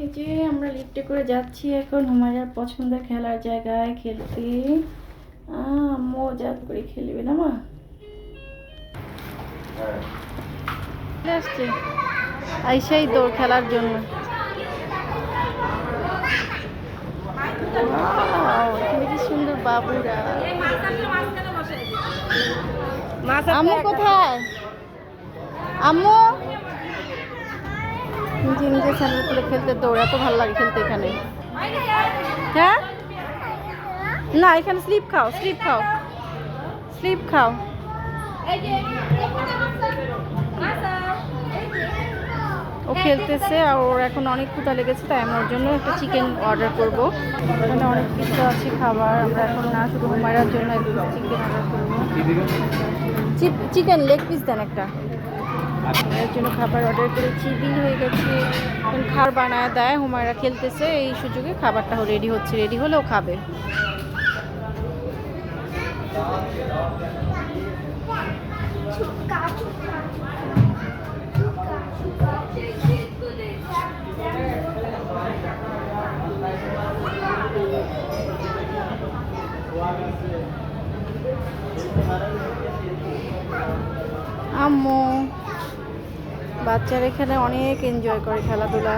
এই যে আমরা লিফটে করে যাচ্ছি এখন হুমায়রার পছন্দের খেলার জায়গায় খেলতে। মজা করে খেলবে না মা? আসছে। আইসাই দৌড় খেলার জন্য। কি সুন্দর বাবুরা। আম্মু কোথায়? আম্মু? নিজে নিজে স্যান্ডেল খুলে খেলতে দৌড় এত ভালো লাগে খেলতে এখানে। হ্যাঁ? না এখানে স্লিপ খাও স্লিপ খাও। স্লিপ খাও। ও খেলতেছে আর ওর এখন অনেক ক্ষুধা লেগেছে তাই আমি ওর জন্য একটা চিকেন অর্ডার করব। এখানে অনেক কিছু আছে খাবার আমরা এখন না শুধু হুমায়রার জন্য চিকেন অর্ডার করব। চিকেন লেগ পিস দেন একটা। এর জন্য খাবার অর্ডার করেছি, বিল হয়ে গেছে। এখন খাবার বানায় দেয়, হুমায়রা খেলতেছে, এই সুযোগে খাবারটা রেডি হচ্ছে রেডি হলেও খাবে। বাচ্চারা এখানে অনেক এনজয় করে খেলাধুলা।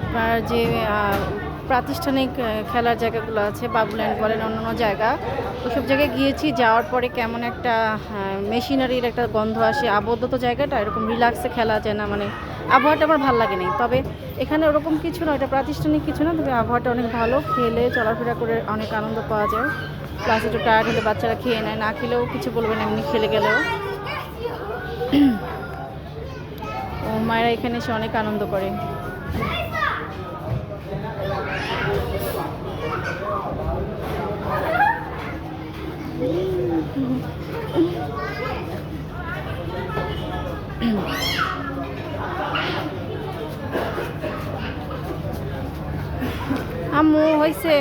আপনার যে প্রাতিষ্ঠানিক খেলার জায়গাগুলো আছে, বাবুল্যান্ড বলেন অন্যান্য জায়গা, ওসব জায়গায় গিয়েছি, যাওয়ার পরে কেমন একটা মেশিনারির একটা গন্ধ আসে, আবদ্ধ তো জায়গাটা, এরকম রিল্যাক্সে খেলা যায় না মানে আবহাওয়াটা আমার ভালো লাগে না তবে এখানে ওরকম কিছু না, এটা প্রাতিষ্ঠানিক কিছু না, তবে আবহাওয়াটা অনেক ভালো, খেলে চলাফেরা করে অনেক আনন্দ পাওয়া যায়। ক্লাসে একটু টায়ার্ড হলে বাচ্চারা খেয়ে নেয়, না খেলেও কিছু বলবে না এমনি খেলে গেলেও। ও মায়েরা এখানে এসে অনেক আনন্দ করে। আম্মু হয়েছে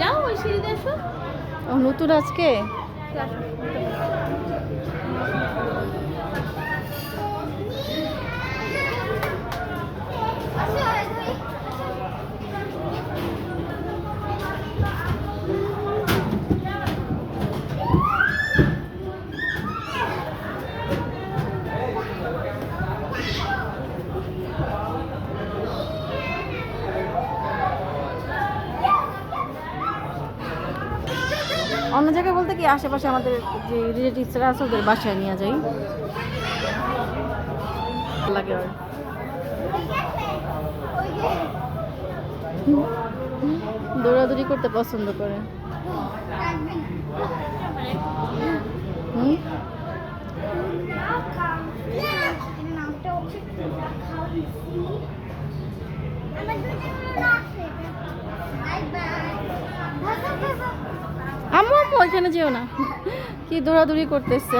যাও ওই সিঁড়িতে এসো ও নতুন আজকে? অন্য জায়গায় বলতে কি আশেপাশে আমাদের যে রিলেটিভসরা আছে, ওদের বাসায় নিয়ে যাই। লাগে আর। দৌড়াদৌড়ি করতে পছন্দ করে। হুম আম্মু আম্মু ওইখানে যেও না। কি দৌড়াদৌড়ি করতেছে।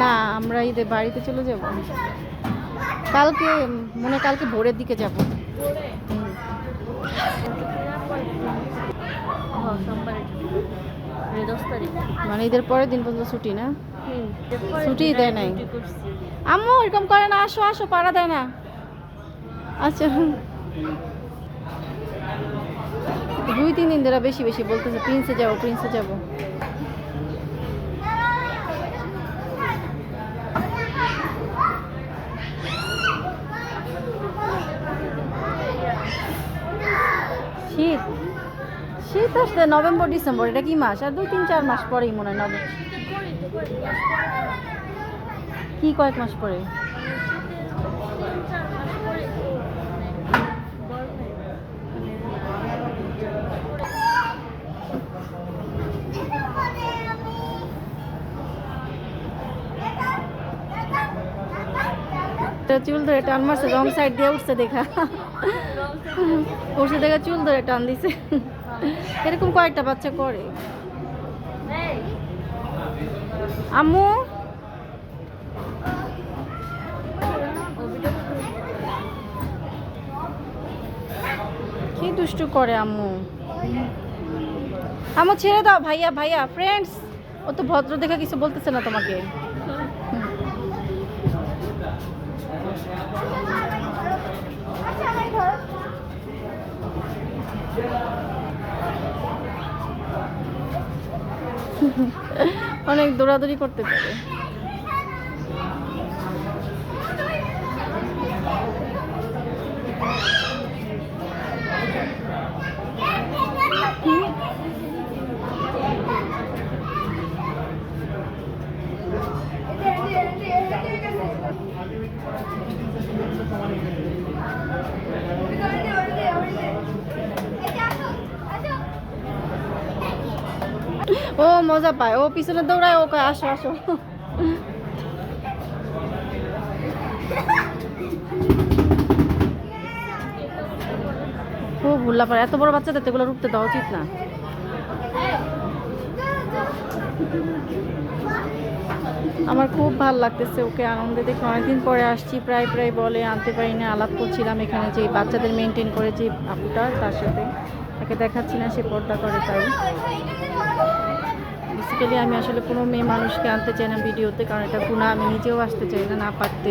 না, আমরা ঈদে বাড়িতে চলে যাব। কালকে মনে কালকে ভোরের দিকে যাব। মানে ঈদের পরের দিন পর্যন্ত ছুটি না? ছুটি দেয় নাই। আম্মু, এরকম করে না, আসো আসো, পাড়া দেয় না। আচ্ছা। দুই, তিন দিন ধরে বেশি বেশি বলতেছে প্রিন্সে যাব প্রিন্সে যাব। শীত শীত আসলে নভেম্বর, ডিসেম্বর, এটা কি মাস? আর দুই, তিন, চার মাস পরেই মনে হয় নভেম্বর। কি কয়েক মাস পরে? চুল ধরে টান মারছে, রং সাইড দিয়ে উঠছে দেখা। উঠছে দেখা চুল ধরে টান দিছে। এরকম কয়েকটা বাচ্চা করে? আম্মু? কি দুষ্টু করে আম্মু? আম্মু, ছেড়ে দাও ভাইয়া ভাইয়া ফ্রেন্ডস ও তো ভদ্র দেখে কিছু বলতেছে না তোমাকে। অনেক দৌড়াদৌড়ি করতে পারে। ও, মজা পায়। ও পিছনে দৌড়ায়, ও কয়, আসো আসো। খুব ভুল্লা পারে এত বড় বাচ্চাদের তো এগুলো রুখতে দেওয়া উচিত না। আমার খুব ভালো লাগতেছে ওকে আনন্দে দেখে। অনেকদিন পরে আসছি, প্রায় প্রায় বলে আনতে পারি না আলাপ করছিলাম এখানে যে বাচ্চাদের মেনটেন করে যে আপুটা, তার সাথে। তাকে দেখাচ্ছি না, সে পর্দা করে তাই। বেসিক্যালি আমি আসলে কোনো মেয়ে মানুষকে আনতে চাই না ভিডিওতে, কারণ এটা গুণা, আমি নিজেও আসতে চাই না না পারতে।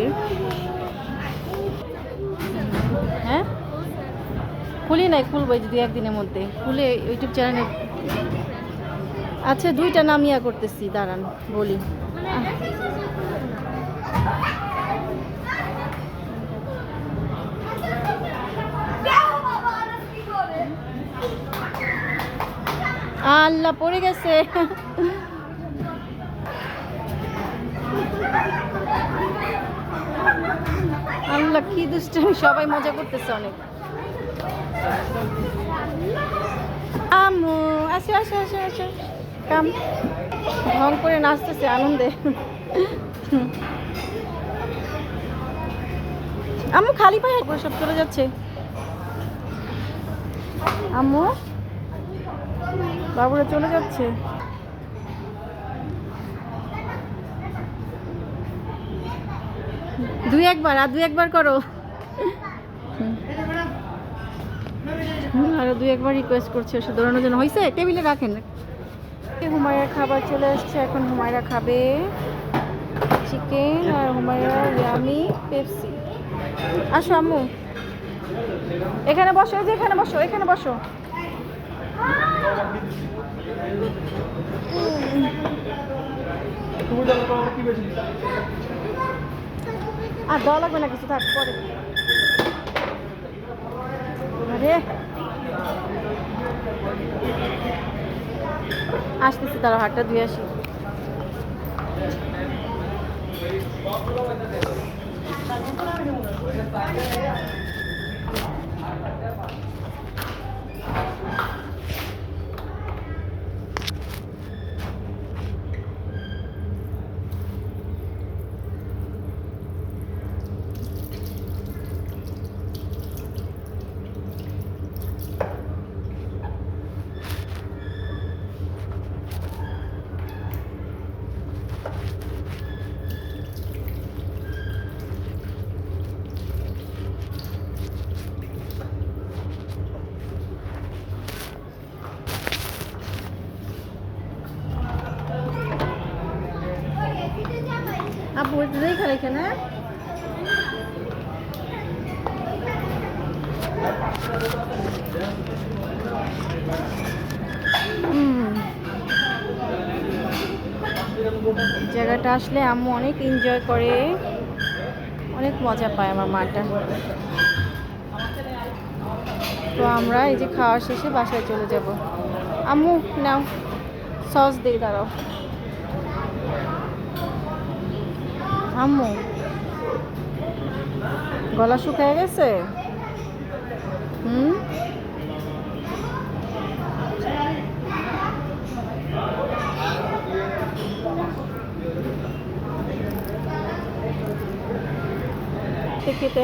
হ্যাঁ? খুলি নাই, খুলবো এই যে একদিনের মধ্যে। খুলে ইউটিউব চ্যানেলে আচ্ছা দুইটা নামিয়া করতেছি, দাঁড়ান, বলি। আল্লাহ, পড়ে গেছে। আল্লাহ, কি দুষ্ট সবাই মজা করতেছে অনেক। আম্মু, আসো আসো আসো আসো। কাম ঢং করে নাচতেছে, আনন্দে। আম্মু খালি পায়ে সব চলে যাচ্ছে। আম্মু, বাবুরা চলে যাচ্ছে। দুই একবার, আর দুই একবার করো। আরও দুই একবার রিকোয়েস্ট করছে ওষুধ দৌড়ানোর জন্য। হয়েছে টেবিলে রাখেন। হুমায়রার খাবার চলে আসছে। এখন হুমায়রা খাবে চিকেন আর হুমায়রা ইয়ামি পেপসি আসো আম্মু। এখানে বসো, এই যে এখানে বসো এখানে বসো। আর দেওয়া লাগবে না কিছু, থাক, পরে। আরে আসতেছি তারা হাটটা ধুয়ে আসি। Thank একটু দেখে রেখে না জায়গাটা আসলে আম্মু অনেক এনজয় করে। অনেক মজা পায় আমার মাটা। তো আমরা এই যে খাওয়া শেষে বাসায় চলে যাব। আম্মু, নাও, সস দিয়ে দাঁড়াও। আম্মু। গলা শুকায় গেছে? হুম?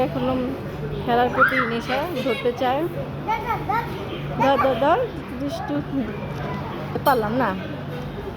এখনও খেলার প্রতি নেশা ধরতে চায়। ধর ধর ধর। দুষ্টু পারলাম না।